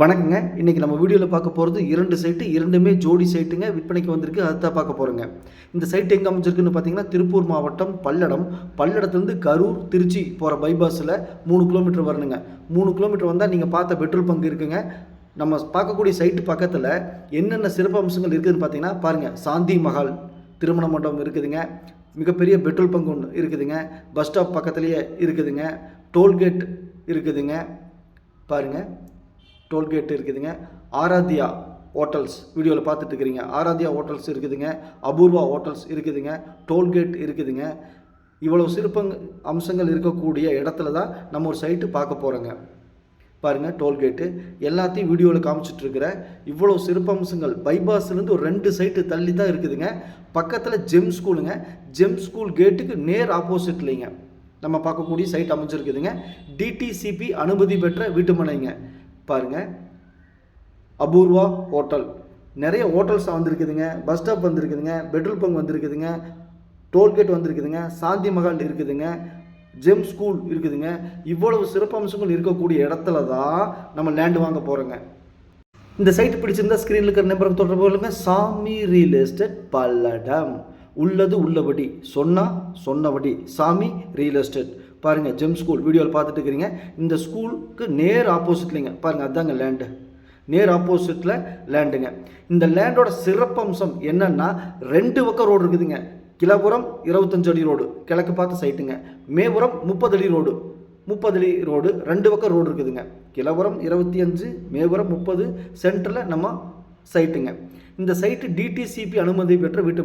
வணக்கங்க. இன்றைக்கி நம்ம வீடியோவில் பார்க்க போகிறது இரண்டு சைட்டு இரண்டுமே ஜோடி சைட்டுங்க விற்பனைக்கு வந்திருக்கு. அதை தான் பார்க்க போகிறோங்க இந்த சைட் எங்கே அமைஞ்சிருக்குன்னு பார்த்தீங்கன்னா திருப்பூர் மாவட்டம் பல்லடம். பல்லடத்துலேருந்து கரூர் திருச்சி போகிற பைபாஸில் மூணு கிலோமீட்டர் வரணுங்க. மூணு கிலோமீட்டர் வந்தால் நீங்கள் பார்த்த பெட்ரோல் பங்க் இருக்குங்க. நம்ம பார்க்கக்கூடிய சைட்டு பக்கத்தில் என்னென்ன சிறப்பு அம்சங்கள் இருக்குதுன்னு பார்த்தீங்கன்னா பாருங்கள் சாந்தி மஹால் திருமண மண்டபம் இருக்குதுங்க. மிகப்பெரிய பெட்ரோல் பங்க் ஒன்று இருக்குதுங்க. பஸ் ஸ்டாப் பக்கத்துலேயே இருக்குதுங்க. டோல்கேட் இருக்குதுங்க. பாருங்கள் டோல்கேட் இருக்குதுங்க. ஆராத்யா ஹோட்டல்ஸ் வீடியோவில் பார்த்துட்டு இருக்கிறீங்க ஆராத்யா ஹோட்டல்ஸ் இருக்குதுங்க. அபூர்வா ஹோட்டல்ஸ் இருக்குதுங்க. டோல்கேட் இருக்குதுங்க. இவ்வளோ சிற்பங் அம்சங்கள் இருக்கக்கூடிய இடத்துல தான் நம்ம ஒரு சைட்டு பார்க்க போகிறோங்க பாருங்கள் டோல்கேட்டு. எல்லாத்தையும் வீடியோவில் காமிச்சிட்ருக்கிற இவ்வளோ சிறப்பம்சங்கள் பைபாஸ்லேருந்து ஒரு ரெண்டு சைட்டு தள்ளி தான் இருக்குதுங்க. பக்கத்தில் ஜெம் ஸ்கூலுங்க. ஜெம் ஸ்கூல் கேட்டுக்கு நேர் ஆப்போசிட்லிங்க. நம்ம பார்க்கக்கூடிய சைட் அமைஞ்சிருக்குதுங்க. டிடிசிபி அனுமதி பெற்ற வீட்டுமனைங்க. பாருங்கள் அபூர்வா ஹோட்டல். நிறைய ஹோட்டல்ஸ் வந்திருக்குதுங்க. பஸ் ஸ்டாப் வந்திருக்குதுங்க. பெட்ரோல் பங்க் வந்திருக்குதுங்க. டோல்கேட் வந்திருக்குதுங்க. சாந்தி மகால் இருக்குதுங்க. ஜெம் ஸ்கூல் இருக்குதுங்க. இவ்வளவு சிறப்பம்சங்கள் இருக்கக்கூடிய இடத்துல தான் நம்ம லேண்ட் வாங்க போகிறோங்க இந்த சைட் பிடிச்சிருந்தா ஸ்க்ரீனில் இருக்கிற நம்பருக்கு தொடர்பு கொள்ளுங்க. சாமி ரியல் எஸ்டேட் பல்லடம். உள்ளது உள்ளபடி. சொன்னா சொன்னபடி. சாமி ரியல் எஸ்டேட் பாருங்கள் ஜெம் ஸ்கூல் வீடியோவில் பார்த்துட்டு இருக்கிறீங்க இந்த ஸ்கூலுக்கு நேர் ஆப்போசிட்லிங்க பாருங்கள் அதாங்க லேண்டு நேர் ஆப்போசிட்டில் லேண்டுங்க இந்த லேண்டோட சிறப்பம்சம் என்னென்னா ரெண்டு பக்கம் ரோடு இருக்குதுங்க. கிளபுரம் இருபத்தஞ்சு அடி ரோடு கிழக்கு பார்த்து சைட்டுங்க மேபுரம் முப்பது அடி ரோடு முப்பது அடி ரோடு ரெண்டு பக்கம் ரோடு இருக்குதுங்க. கிளபுரம் இருபத்தி அஞ்சு மேபுரம் முப்பது சென்டரில் நம்ம சைட்டுங்க. இந்த சைட்டு டிடிசிபி அனுமதி பெற்ற வீட்டு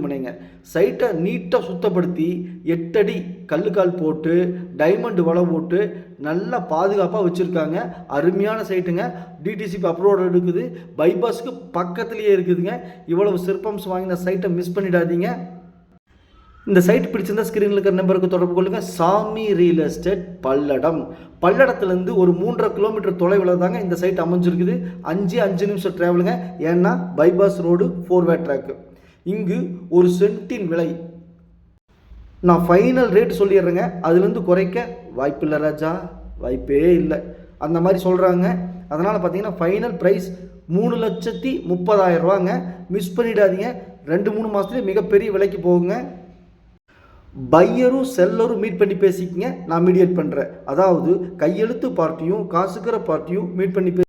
சைட்டை நீட்டாக சுத்தப்படுத்தி எட்டடி கல்லுக்கால் போட்டு டைமண்ட் வலை போட்டு நல்லா பாதுகாப்பாக வச்சுருக்காங்க. அருமையான சைட்டுங்க. டிடிசிபி அப்ரோடு இருக்குது பைபாஸுக்கு பக்கத்துலேயே இருக்குதுங்க. இவ்வளவு சிற்பம்ஸ் வாங்கின சைட்டை மிஸ் பண்ணிடாதீங்க. இந்த சைட் பிடிச்சிருந்தா ஸ்க்ரீனில் இருக்கிற நம்பருக்கு தொடர்பு கொள்ளுங்கள் சாமி ரியல் எஸ்டேட் பல்லடம். பல்லடத்துலேருந்து ஒரு மூன்றரை கிலோமீட்டர் தொலைவில் தாங்க இந்த சைட் அமைஞ்சிருக்குது. அஞ்சு அஞ்சு நிமிஷம் ட்ராவலுங்க ஏன்னா பைபாஸ் ரோடு ஃபோர்வே ட்ராக்கு இங்கு ஒரு சென்ட்டின் விலை. நான் ஃபைனல் ரேட் சொல்லிடுறேங்க. அதுலேருந்து குறைக்க வாய்ப்பில்லை ராஜா. வாய்ப்பே இல்லை. அந்த மாதிரி சொல்கிறாங்க அதனால் பார்த்தீங்கன்னா ஃபைனல் ப்ரைஸ் மூணு லட்சத்தி முப்பதாயிரம் ரூபாங்க. மிஸ் பண்ணிடாதீங்க. ரெண்டு மூணு மாதத்துலேயே மிகப்பெரிய விலைக்கு போகுங்க. பையரும் செல்லரும் மீட் பண்ணி பேசிக்கங்க நான் மீடியேட் பண்ணுறேன் அதாவது கையெழுத்து பார்ட்டியும் காசுக்கிற பார்ட்டியும் மீட் பண்ணி பே